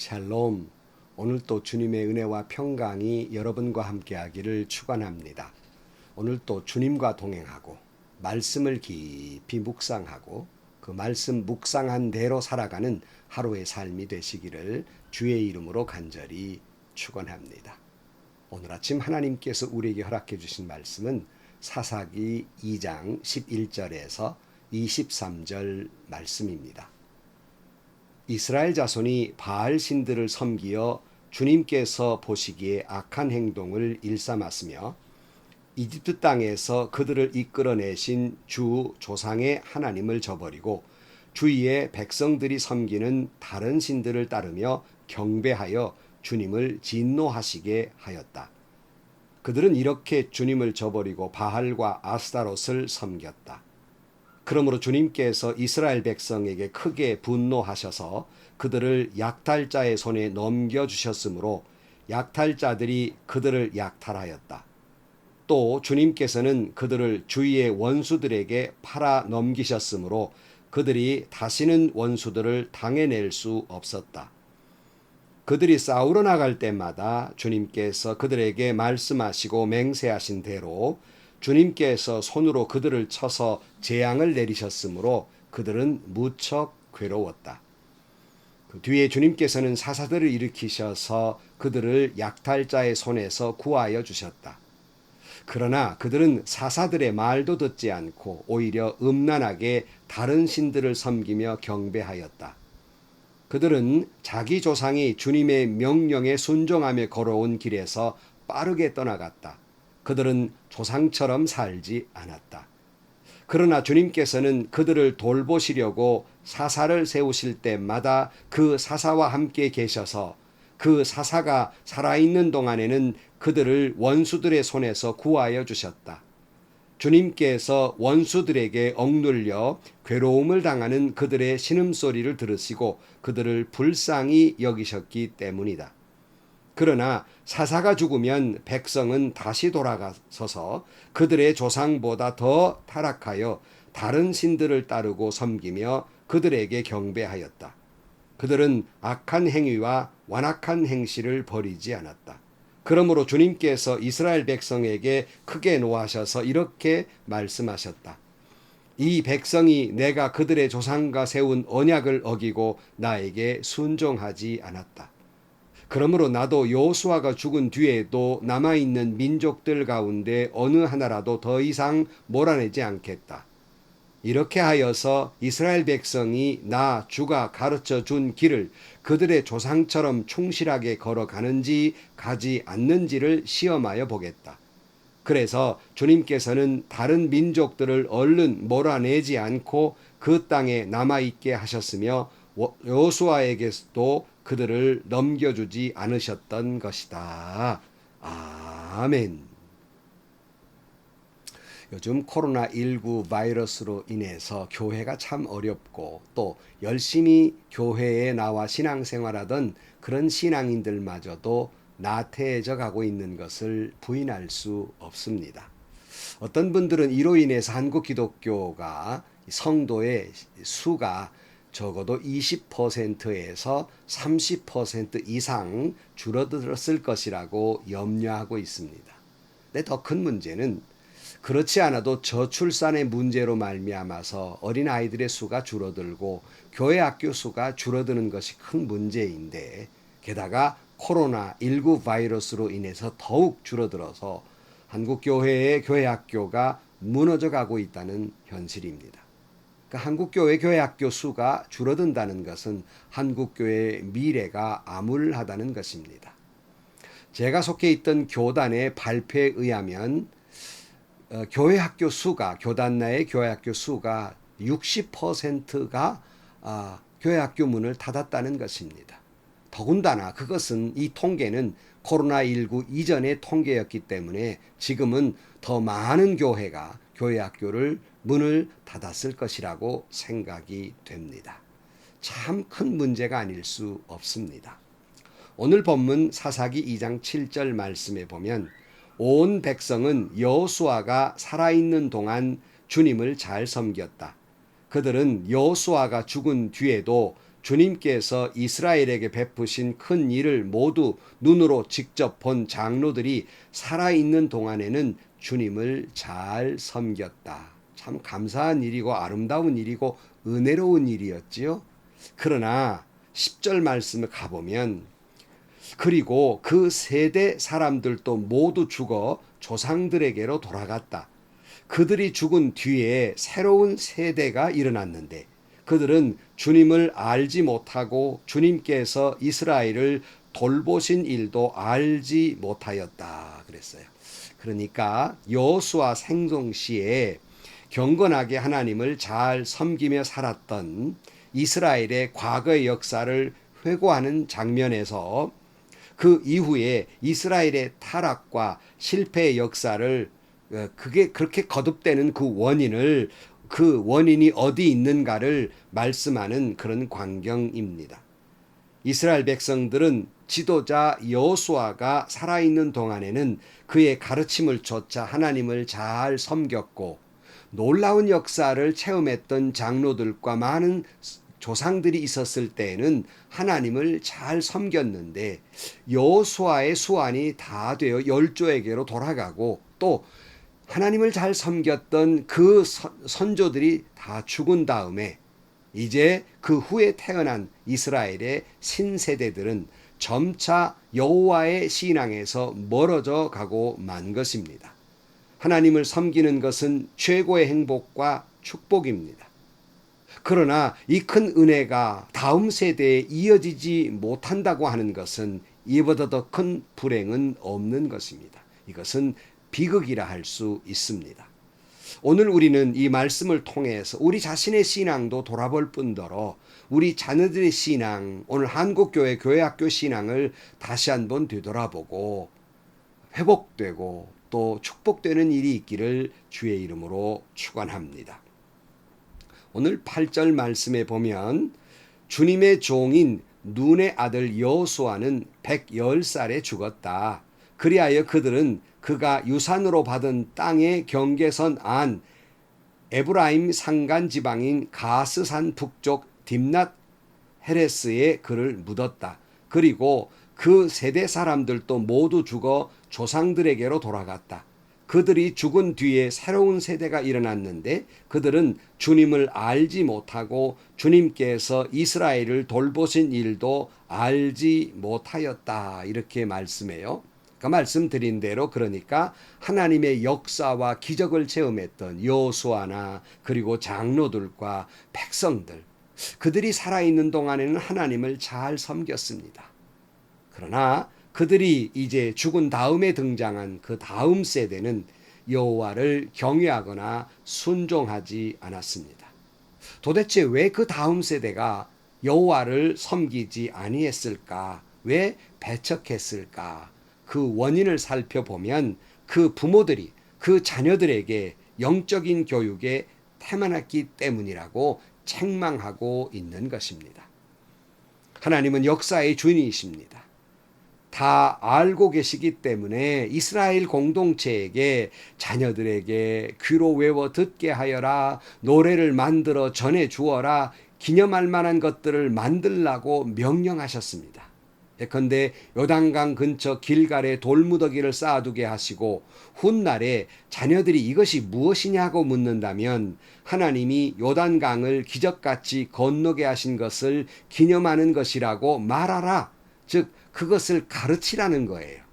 샬롬. 오늘 또 주님의 은혜와 평강이 여러분과 함께하기를 축원합니다. 오늘 또 주님과 동행하고 말씀을 깊이 묵상하고 그 말씀 묵상한 대로 살아가는 하루의 삶이 되시기를 주의 이름으로 간절히 축원합니다. 오늘 아침 하나님께서 우리에게 허락해 주신 말씀은 사사기 2장 11절에서 23절 말씀입니다. 이스라엘 자손이 바알 신들을 섬기어 주님께서 보시기에 악한 행동을 일삼았으며 이집트 땅에서 그들을 이끌어내신 주 조상의 하나님을 저버리고 주위의 백성들이 섬기는 다른 신들을 따르며 경배하여 주님을 진노하시게 하였다. 그들은 이렇게 주님을 저버리고 바할과 아스타롯을 섬겼다. 그러므로 주님께서 이스라엘 백성에게 크게 분노하셔서 그들을 약탈자의 손에 넘겨 주셨으므로 약탈자들이 그들을 약탈하였다. 또 주님께서는 그들을 주위의 원수들에게 팔아 넘기셨으므로 그들이 다시는 원수들을 당해낼 수 없었다. 그들이 싸우러 나갈 때마다 주님께서 그들에게 말씀하시고 맹세하신 대로 주님께서 손으로 그들을 쳐서 재앙을 내리셨으므로 그들은 무척 괴로웠다. 그 뒤에 주님께서는 사사들을 일으키셔서 그들을 약탈자의 손에서 구하여 주셨다. 그러나 그들은 사사들의 말도 듣지 않고 오히려 음란하게 다른 신들을 섬기며 경배하였다. 그들은 자기 조상이 주님의 명령에 순종하며 걸어온 길에서 빠르게 떠나갔다. 그들은 조상처럼 살지 않았다. 그러나 주님께서는 그들을 돌보시려고 사사를 세우실 때마다 그 사사와 함께 계셔서 그 사사가 살아있는 동안에는 그들을 원수들의 손에서 구하여 주셨다. 주님께서 원수들에게 억눌려 괴로움을 당하는 그들의 신음소리를 들으시고 그들을 불쌍히 여기셨기 때문이다. 그러나 사사가 죽으면 백성은 다시 돌아가서서 그들의 조상보다 더 타락하여 다른 신들을 따르고 섬기며 그들에게 경배하였다. 그들은 악한 행위와 완악한 행실을 버리지 않았다. 그러므로 주님께서 이스라엘 백성에게 크게 노하셔서 이렇게 말씀하셨다. 이 백성이 내가 그들의 조상과 세운 언약을 어기고 나에게 순종하지 않았다. 그러므로 나도 여호수아가 죽은 뒤에도 남아 있는 민족들 가운데 어느 하나라도 더 이상 몰아내지 않겠다. 이렇게 하여서 이스라엘 백성이 나 주가 가르쳐 준 길을 그들의 조상처럼 충실하게 걸어가는지 가지 않는지를 시험하여 보겠다. 그래서 주님께서는 다른 민족들을 얼른 몰아내지 않고 그 땅에 남아있게 하셨으며 여수아에게도 그들을 넘겨주지 않으셨던 것이다. 아멘. 요즘 코로나19 바이러스로 인해서 교회가 참 어렵고 또 열심히 교회에 나와 신앙생활하던 그런 신앙인들마저도 나태해져 가고 있는 것을 부인할 수 없습니다. 어떤 분들은 이로 인해서 한국 기독교가 성도의 수가 적어도 20%에서 30% 이상 줄어들었을 것이라고 염려하고 있습니다. 근데 더 큰 문제는 그렇지 않아도 저출산의 문제로 말미암아서 어린 아이들의 수가 줄어들고 교회 학교 수가 줄어드는 것이 큰 문제인데 게다가 코로나 19 바이러스로 인해서 더욱 줄어들어서 한국 교회의 교회 학교가 무너져 가고 있다는 현실입니다. 그러니까 한국 교회 교회 학교 수가 줄어든다는 것은 한국 교회의 미래가 암울하다는 것입니다. 제가 속해 있던 교단의 발표에 의하면 어, 교회 학교 수가 교단 내의 교회 학교 수가 60%가 아, 교회 학교 문을 닫았다는 것입니다. 더군다나 그것은 이 통계는 코로나19 이전의 통계였기 때문에 지금은 더 많은 교회가 교회 학교를 문을 닫았을 것이라고 생각이 됩니다. 참 큰 문제가 아닐 수 없습니다. 오늘 본문 사사기 2장 7절 말씀에 보면 온 백성은 여호수아가 살아있는 동안 주님을 잘 섬겼다. 그들은 여호수아가 죽은 뒤에도 주님께서 이스라엘에게 베푸신 큰 일을 모두 눈으로 직접 본 장로들이 살아있는 동안에는 주님을 잘 섬겼다. 참 감사한 일이고 아름다운 일이고 은혜로운 일이었지요. 그러나 10절 말씀을 가보면 그리고 그 세대 사람들도 모두 죽어 조상들에게로 돌아갔다. 그들이 죽은 뒤에 새로운 세대가 일어났는데 그들은 주님을 알지 못하고 주님께서 이스라엘을 돌보신 일도 알지 못하였다 그랬어요. 그러니까 여수와 생동 시에 경건하게 하나님을 잘 섬기며 살았던 이스라엘의 과거의 역사를 회고하는 장면에서 그 이후에 이스라엘의 타락과 실패의 역사를 어, 그게 그렇게 거듭되는 그 원인을 그 원인이 어디 있는가를 말씀하는 그런 광경입니다. 이스라엘 백성들은 지도자 여호수아가 살아있는 동안에는 그의 가르침을 쫓아 하나님을 잘 섬겼고 놀라운 역사를 체험했던 장로들과 많은 조상들이 있었을 때에는 하나님을 잘 섬겼는데 여호수아의 수완이 다 되어 열조에게로 돌아가고 또 하나님을 잘 섬겼던 그 선조들이 다 죽은 다음에 이제 그 후에 태어난 이스라엘의 신세대들은 점차 여호와의 신앙에서 멀어져 가고 만 것입니다. 하나님을 섬기는 것은 최고의 행복과 축복입니다. 그러나 이 큰 은혜가 다음 세대에 이어지지 못한다고 하는 것은 이보다 더 큰 불행은 없는 것입니다. 이것은 비극이라 할 수 있습니다. 오늘 우리는 이 말씀을 통해서 우리 자신의 신앙도 돌아볼 뿐더러 우리 자녀들의 신앙, 오늘 한국교회 교회학교 신앙을 다시 한번 되돌아보고 회복되고 또 축복되는 일이 있기를 주의 이름으로 축원합니다. 오늘 8절 말씀에 보면 주님의 종인 눈의 아들 여호수아는 110살에 죽었다. 그리하여 그들은 그가 유산으로 받은 땅의 경계선 안 에브라임 산간 지방인 가스산 북쪽 딥낫 헤레스에 그를 묻었다. 그리고 그 세대 사람들도 모두 죽어 조상들에게로 돌아갔다. 그들이 죽은 뒤에 새로운 세대가 일어났는데 그들은 주님을 알지 못하고 주님께서 이스라엘을 돌보신 일도 알지 못하였다. 이렇게 말씀해요. 그 말씀드린 대로 그러니까 하나님의 역사와 기적을 체험했던 여호수아나 그리고 장로들과 백성들 그들이 살아있는 동안에는 하나님을 잘 섬겼습니다. 그러나 그들이 이제 죽은 다음에 등장한 그 다음 세대는 여호와를 경외하거나 순종하지 않았습니다. 도대체 왜 그 다음 세대가 여호와를 섬기지 아니했을까? 왜 배척했을까? 그 원인을 살펴보면 그 부모들이 그 자녀들에게 영적인 교육에 태만했기 때문이라고 책망하고 있는 것입니다. 하나님은 역사의 주인이십니다. 다 알고 계시기 때문에 이스라엘 공동체에게 자녀들에게 귀로 외워 듣게 하여라 노래를 만들어 전해 주어라 기념할 만한 것들을 만들라고 명령하셨습니다. 예컨대 요단강 근처 길갈에 돌무더기를 쌓아두게 하시고 훗날에 자녀들이 이것이 무엇이냐고 묻는다면 하나님이 요단강을 기적같이 건너게 하신 것을 기념하는 것이라고 말하라. 즉 그것을 가르치라는 거예요.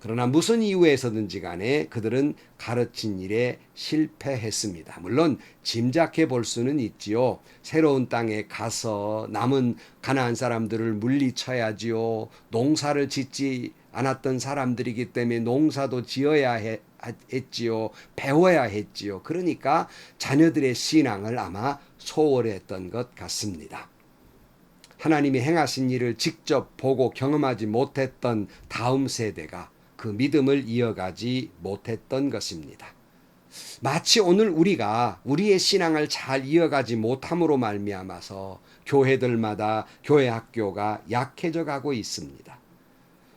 그러나 무슨 이유에서든지 간에 그들은 가르친 일에 실패했습니다. 물론 짐작해 볼 수는 있지요. 새로운 땅에 가서 남은 가나안 사람들을 물리쳐야지요. 농사를 짓지 않았던 사람들이기 때문에 농사도 지어야 해, 했지요. 배워야 했지요. 그러니까 자녀들의 신앙을 아마 소홀했던 것 같습니다. 하나님이 행하신 일을 직접 보고 경험하지 못했던 다음 세대가 그 믿음을 이어가지 못했던 것입니다. 마치 오늘 우리가 우리의 신앙을 잘 이어가지 못함으로 말미암아서 교회들마다 교회 학교가 약해져 가고 있습니다.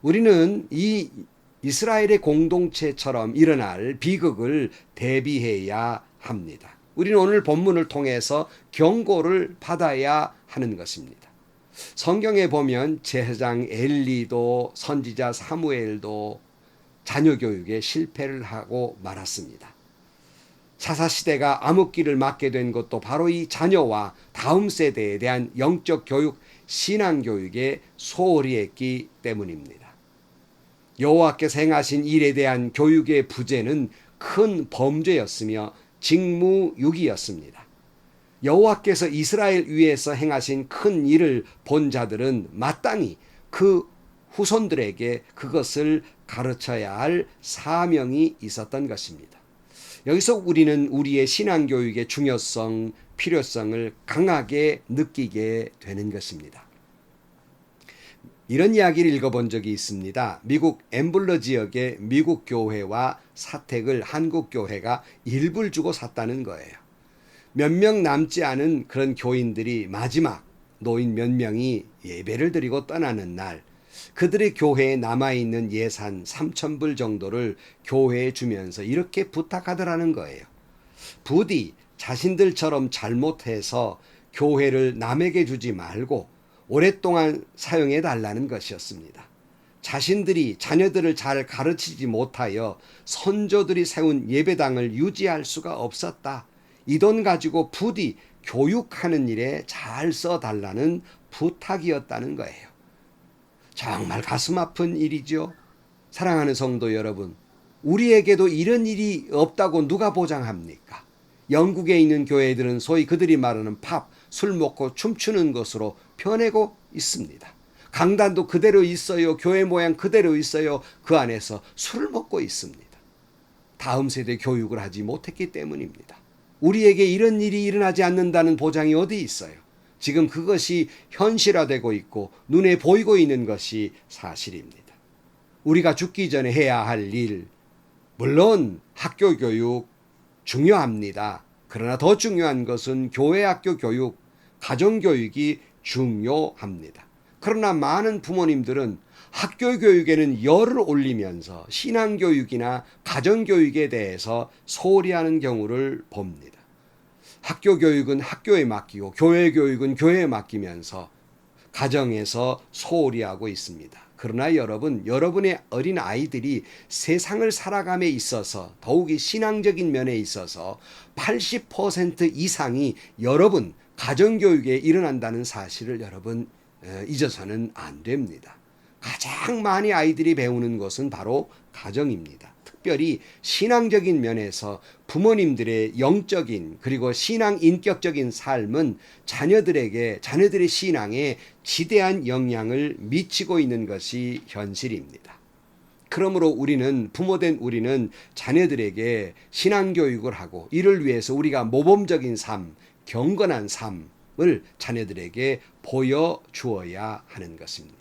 우리는 이 이스라엘의 공동체처럼 일어날 비극을 대비해야 합니다. 우리는 오늘 본문을 통해서 경고를 받아야 하는 것입니다. 성경에 보면 제사장 엘리도 선지자 사무엘도 자녀 교육에 실패를 하고 말았습니다. 사사 시대가 암흑기를 맞게 된 것도 바로 이 자녀와 다음 세대에 대한 영적 교육, 신앙 교육에 소홀히 했기 때문입니다. 여호와께서 행하신 일에 대한 교육의 부재는 큰 범죄였으며 직무유기였습니다. 여호와께서 이스라엘 위에서 행하신 큰 일을 본 자들은 마땅히 그 후손들에게 그것을 가르쳐야 할 사명이 있었던 것입니다. 여기서 우리는 우리의 신앙교육의 중요성, 필요성을 강하게 느끼게 되는 것입니다. 이런 이야기를 읽어본 적이 있습니다. 미국 엠블러 지역의 미국 교회와 사택을 한국 교회가 일부를 주고 샀다는 거예요. 몇 명 남지 않은 그런 교인들이 마지막 노인 몇 명이 예배를 드리고 떠나는 날 그들의 교회에 남아있는 예산 3천불 정도를 교회에 주면서 이렇게 부탁하더라는 거예요. 부디 자신들처럼 잘못해서 교회를 남에게 주지 말고 오랫동안 사용해 달라는 것이었습니다. 자신들이 자녀들을 잘 가르치지 못하여 선조들이 세운 예배당을 유지할 수가 없었다. 이 돈 가지고 부디 교육하는 일에 잘 써달라는 부탁이었다는 거예요. 정말 가슴 아픈 일이죠. 사랑하는 성도 여러분, 우리에게도 이런 일이 없다고 누가 보장합니까? 영국에 있는 교회들은 소위 그들이 말하는 팝, 술 먹고 춤추는 것으로 변해고 있습니다. 강단도 그대로 있어요. 교회 모양 그대로 있어요. 그 안에서 술을 먹고 있습니다. 다음 세대 교육을 하지 못했기 때문입니다. 우리에게 이런 일이 일어나지 않는다는 보장이 어디 있어요? 지금 그것이 현실화되고 있고 눈에 보이고 있는 것이 사실입니다. 우리가 죽기 전에 해야 할 일, 물론 학교 교육 중요합니다. 그러나 더 중요한 것은 교회 학교 교육, 가정 교육이 중요합니다. 그러나 많은 부모님들은 학교 교육에는 열을 올리면서 신앙 교육이나 가정 교육에 대해서 소홀히 하는 경우를 봅니다. 학교 교육은 학교에 맡기고 교회 교육은 교회에 맡기면서 가정에서 소홀히 하고 있습니다. 그러나 여러분, 여러분의 어린 아이들이 세상을 살아감에 있어서 더욱이 신앙적인 면에 있어서 80% 이상이 여러분 가정교육에 일어난다는 사실을 여러분 잊어서는 안 됩니다. 가장 많이 아이들이 배우는 것은 바로 가정입니다. 특별히 신앙적인 면에서 부모님들의 영적인 그리고 신앙 인격적인 삶은 자녀들에게 자녀들의 신앙에 지대한 영향을 미치고 있는 것이 현실입니다. 그러므로 우리는 부모된 우리는 자녀들에게 신앙 교육을 하고 이를 위해서 우리가 모범적인 삶, 경건한 삶을 자녀들에게 보여 주어야 하는 것입니다.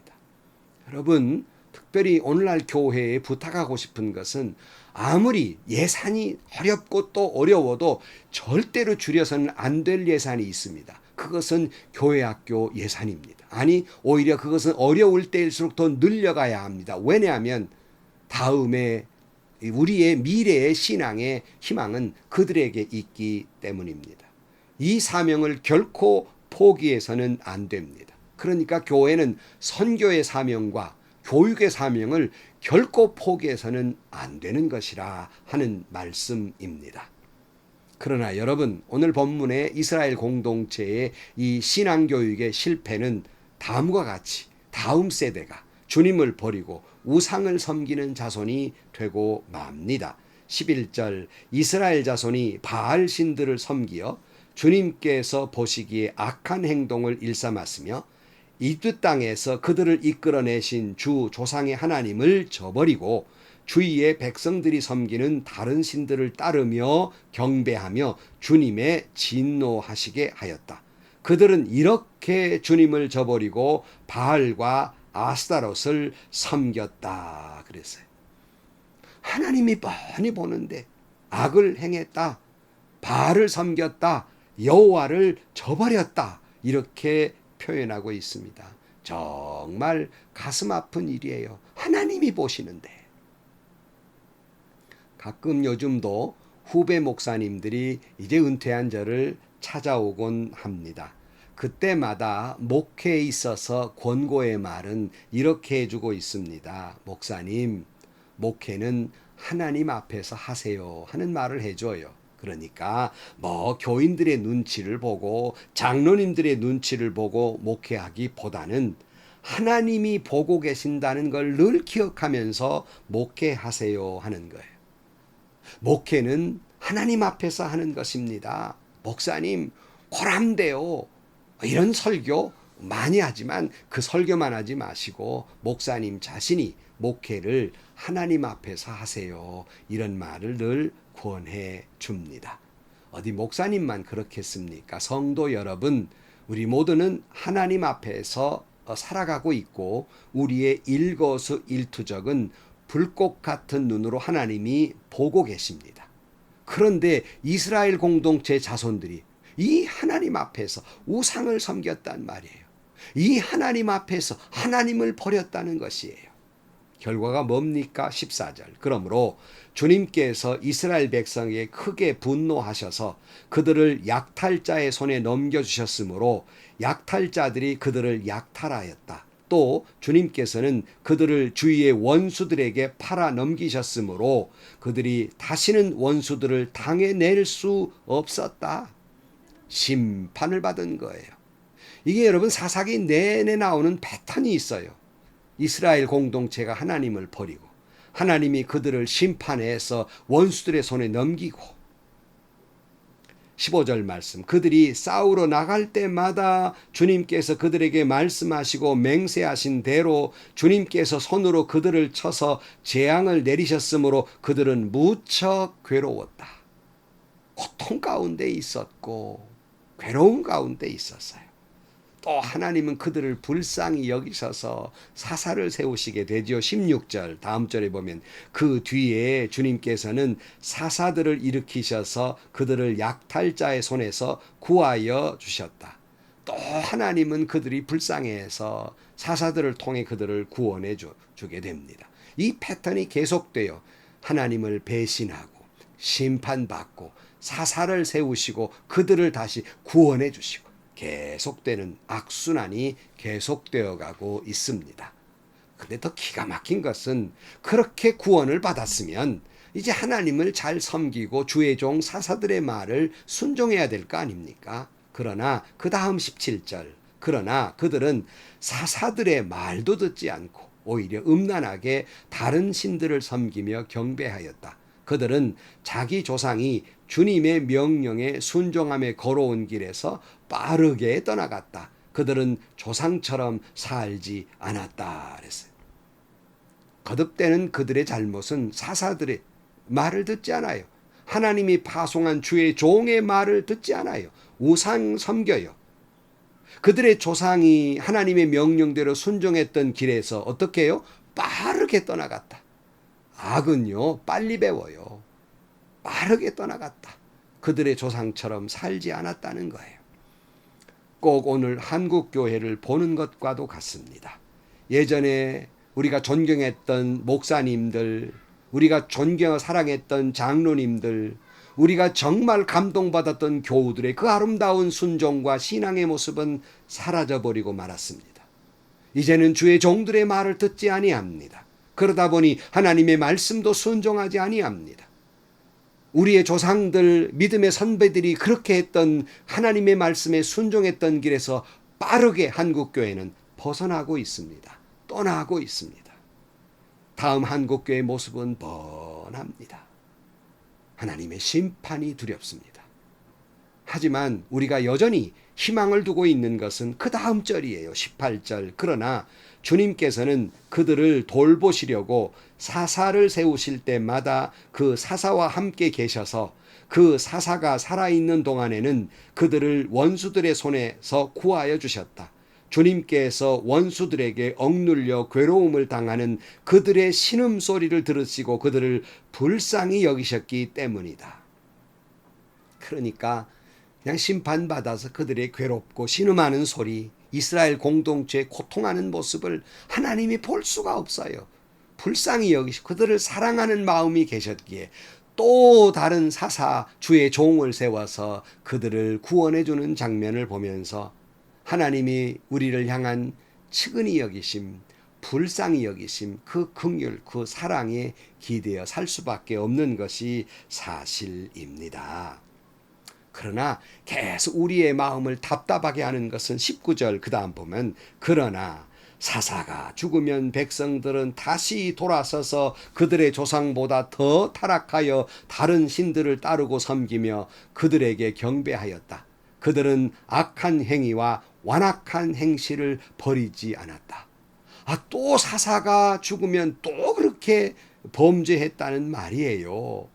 여러분, 특별히 오늘날 교회에 부탁하고 싶은 것은 아무리 예산이 어렵고 또 어려워도 절대로 줄여서는 안 될 예산이 있습니다. 그것은 교회 학교 예산입니다. 아니, 오히려 그것은 어려울 때일수록 더 늘려가야 합니다. 왜냐하면 다음에 우리의 미래의 신앙의 희망은 그들에게 있기 때문입니다. 이 사명을 결코 포기해서는 안 됩니다. 그러니까 교회는 선교의 사명과 교육의 사명을 결코 포기해서는 안 되는 것이라 하는 말씀입니다. 그러나 여러분, 오늘 본문의 이스라엘 공동체의 이 신앙교육의 실패는 다음과 같이 다음 세대가 주님을 버리고 우상을 섬기는 자손이 되고 맙니다. 11절 이스라엘 자손이 바알 신들을 섬기어 주님께서 보시기에 악한 행동을 일삼았으며 이뜻 땅에서 그들을 이끌어내신 주 조상의 하나님을 저버리고 주위의 백성들이 섬기는 다른 신들을 따르며 경배하며 주님의 진노하시게 하였다. 그들은 이렇게 주님을 저버리고 바알과 아스타롯을 섬겼다 그랬어요. 하나님이 뻔히 보는데 악을 행했다. 바알을 섬겼다. 여호와를 저버렸다. 이렇게 표현하고 있습니다. 정말 가슴 아픈 일이에요. 하나님이 보시는데. 가끔 요즘도 후배 목사님들이 이제 은퇴한 저를 찾아오곤 합니다. 그때마다 목회에 있어서 권고의 말은 이렇게 해주고 있습니다. 목사님, 목회는 하나님 앞에서 하세요 하는 말을 해줘요. 그러니까 뭐 교인들의 눈치를 보고 장로님들의 눈치를 보고 목회하기보다는 하나님이 보고 계신다는 걸 늘 기억하면서 목회하세요 하는 거예요. 목회는 하나님 앞에서 하는 것입니다. 목사님, 고람돼요. 이런 설교 많이 하지만 그 설교만 하지 마시고 목사님 자신이 목회를 하나님 앞에서 하세요. 이런 말을 늘 권해 줍니다. 어디 목사님만 그렇겠습니까? 성도 여러분, 우리 모두는 하나님 앞에서 살아가고 있고 우리의 일거수 일투적은 불꽃 같은 눈으로 하나님이 보고 계십니다. 그런데 이스라엘 공동체 자손들이 이 하나님 앞에서 우상을 섬겼단 말이에요. 이 하나님 앞에서 하나님을 버렸다는 것이에요. 결과가 뭡니까? 14절. 그러므로 주님께서 이스라엘 백성에게 크게 분노하셔서 그들을 약탈자의 손에 넘겨주셨으므로 약탈자들이 그들을 약탈하였다. 또 주님께서는 그들을 주위의 원수들에게 팔아 넘기셨으므로 그들이 다시는 원수들을 당해낼 수 없었다. 심판을 받은 거예요. 이게 여러분 사사기 내내 나오는 패턴이 있어요. 이스라엘 공동체가 하나님을 버리고 하나님이 그들을 심판해서 원수들의 손에 넘기고 15절 말씀 그들이 싸우러 나갈 때마다 주님께서 그들에게 말씀하시고 맹세하신 대로 주님께서 손으로 그들을 쳐서 재앙을 내리셨으므로 그들은 무척 괴로웠다. 고통 가운데 있었고 괴로운 가운데 있었어요. 또 하나님은 그들을 불쌍히 여기셔서 사사를 세우시게 되죠. 16절 다음 절에 보면 그 뒤에 주님께서는 사사들을 일으키셔서 그들을 약탈자의 손에서 구하여 주셨다. 또 하나님은 그들이 불쌍해서 사사들을 통해 그들을 구원해 주, 주게 됩니다. 이 패턴이 계속돼요. 하나님을 배신하고 심판받고 사사를 세우시고 그들을 다시 구원해 주시고 계속되는 악순환이 계속되어 가고 있습니다. 근데 더 기가 막힌 것은 그렇게 구원을 받았으면 이제 하나님을 잘 섬기고 주의 종 사사들의 말을 순종해야 될 거 아닙니까? 그러나 그 다음 17절 그러나 그들은 사사들의 말도 듣지 않고 오히려 음란하게 다른 신들을 섬기며 경배하였다. 그들은 자기 조상이 주님의 명령에 순종함에 걸어온 길에서 빠르게 떠나갔다. 그들은 조상처럼 살지 않았다. 그랬어요. 거듭되는 그들의 잘못은 사사들의 말을 듣지 않아요. 하나님이 파송한 주의 종의 말을 듣지 않아요. 우상 섬겨요. 그들의 조상이 하나님의 명령대로 순종했던 길에서 어떻게 해요? 빠르게 떠나갔다. 악은요, 빨리 배워요. 빠르게 떠나갔다. 그들의 조상처럼 살지 않았다는 거예요. 꼭 오늘 한국 교회를 보는 것과도 같습니다. 예전에 우리가 존경했던 목사님들, 우리가 존경 사랑했던 장로님들, 우리가 정말 감동받았던 교우들의 그 아름다운 순종과 신앙의 모습은 사라져 버리고 말았습니다. 이제는 주의 종들의 말을 듣지 아니합니다. 그러다 보니 하나님의 말씀도 순종하지 아니합니다. 우리의 조상들 믿음의 선배들이 그렇게 했던 하나님의 말씀에 순종했던 길에서 빠르게 한국 교회는 벗어나고 있습니다. 떠나고 있습니다. 다음 한국 교회의 모습은 뻔합니다. 하나님의 심판이 두렵습니다. 하지만 우리가 여전히 희망을 두고 있는 것은 그 다음 절이에요. 18절. 그러나 주님께서는 그들을 돌보시려고 사사를 세우실 때마다 그 사사와 함께 계셔서 그 사사가 살아있는 동안에는 그들을 원수들의 손에서 구하여 주셨다. 주님께서 원수들에게 억눌려 괴로움을 당하는 그들의 신음소리를 들으시고 그들을 불쌍히 여기셨기 때문이다. 그러니까 그냥 심판받아서 그들의 괴롭고 신음하는 소리, 이스라엘 공동체에 고통하는 모습을 하나님이 볼 수가 없어요. 불쌍히 여기시고 그들을 사랑하는 마음이 계셨기에 또 다른 사사 주의 종을 세워서 그들을 구원해 주는 장면을 보면서 하나님이 우리를 향한 측은히 여기심, 불쌍히 여기심, 그 긍휼, 그 사랑에 기대어 살 수밖에 없는 것이 사실입니다. 그러나 계속 우리의 마음을 답답하게 하는 것은 19절 그 다음 보면 그러나 사사가 죽으면 백성들은 다시 돌아서서 그들의 조상보다 더 타락하여 다른 신들을 따르고 섬기며 그들에게 경배하였다. 그들은 악한 행위와 완악한 행실을 버리지 않았다. 아, 또 사사가 죽으면 또 그렇게 범죄했다는 말이에요.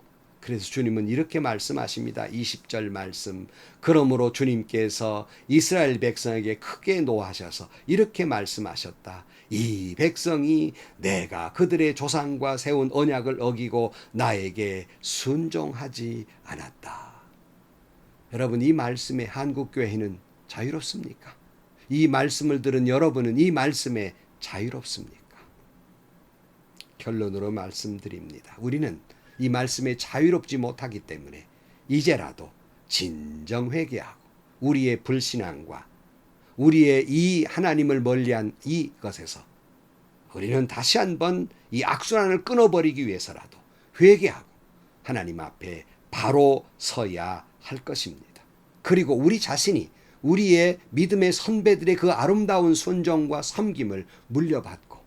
그래서 주님은 이렇게 말씀하십니다. 20절 말씀. 그러므로 주님께서 이스라엘 백성에게 크게 노하셔서 이렇게 말씀하셨다. 이 백성이 내가 그들의 조상과 세운 언약을 어기고 나에게 순종하지 않았다. 여러분 이 말씀에 한국 교회는 자유롭습니까? 이 말씀을 들은 여러분은 이 말씀에 자유롭습니까? 결론으로 말씀드립니다. 우리는 이 말씀에 자유롭지 못하기 때문에 이제라도 진정 회개하고 우리의 불신앙과 우리의 이 하나님을 멀리한 이것에서 우리는 다시 한번 이 악순환을 끊어버리기 위해서라도 회개하고 하나님 앞에 바로 서야 할 것입니다. 그리고 우리 자신이 우리의 믿음의 선배들의 그 아름다운 순종과 섬김을 물려받고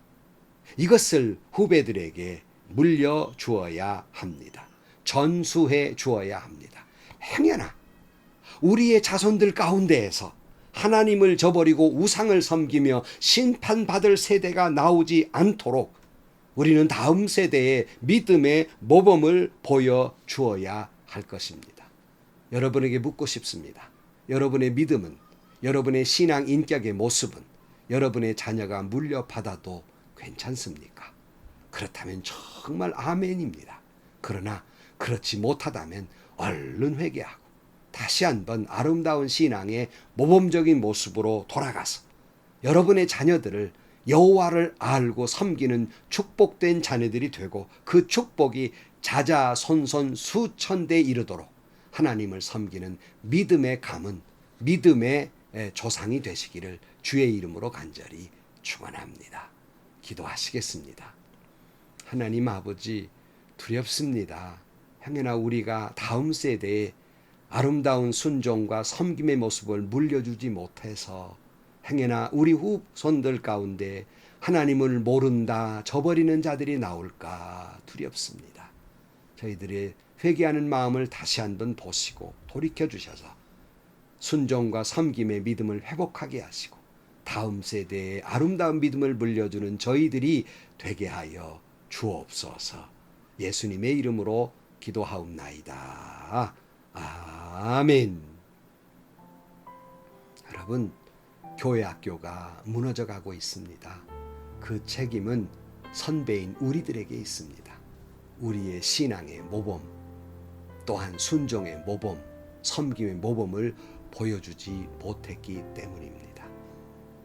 이것을 후배들에게 물려 주어야 합니다. 전수해 주어야 합니다. 행여나 우리의 자손들 가운데에서 하나님을 저버리고 우상을 섬기며 심판받을 세대가 나오지 않도록 우리는 다음 세대에 믿음의 모범을 보여 주어야 할 것입니다. 여러분에게 묻고 싶습니다. 여러분의 믿음은 여러분의 신앙 인격의 모습은 여러분의 자녀가 물려받아도 괜찮습니까? 그렇다면 정말 아멘입니다. 그러나 그렇지 못하다면 얼른 회개하고 다시 한번 아름다운 신앙의 모범적인 모습으로 돌아가서 여러분의 자녀들을 여호와를 알고 섬기는 축복된 자녀들이 되고 그 축복이 자자손손 수천대에 이르도록 하나님을 섬기는 믿음의 가문, 믿음의 조상이 되시기를 주의 이름으로 간절히 축원합니다. 기도하시겠습니다. 하나님 아버지 두렵습니다. 행여나 우리가 다음 세대에 아름다운 순종과 섬김의 모습을 물려주지 못해서 행여나 우리 후손들 가운데 하나님을 모른다 저버리는 자들이 나올까 두렵습니다. 저희들의 회개하는 마음을 다시 한번 보시고 돌이켜 주셔서 순종과 섬김의 믿음을 회복하게 하시고 다음 세대에 아름다운 믿음을 물려주는 저희들이 되게 하여 주옵소서. 예수님의 이름으로 기도하옵나이다. 아멘. 여러분, 교회 학교가 무너져 가고 있습니다. 그 책임은 선배인 우리들에게 있습니다. 우리의 신앙의 모범, 또한 순종의 모범, 섬김의 모범을 보여주지 못했기 때문입니다.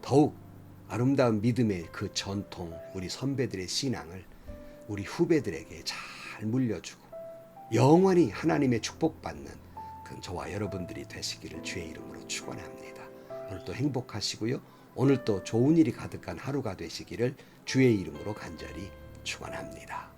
더욱 아름다운 믿음의 그 전통, 우리 선배들의 신앙을 우리 후배들에게 잘 물려주고 영원히 하나님의 축복받는 그 저와 여러분들이 되시기를 주의 이름으로 축원합니다. 오늘도 행복하시고요. 오늘도 좋은 일이 가득한 하루가 되시기를 주의 이름으로 간절히 축원합니다.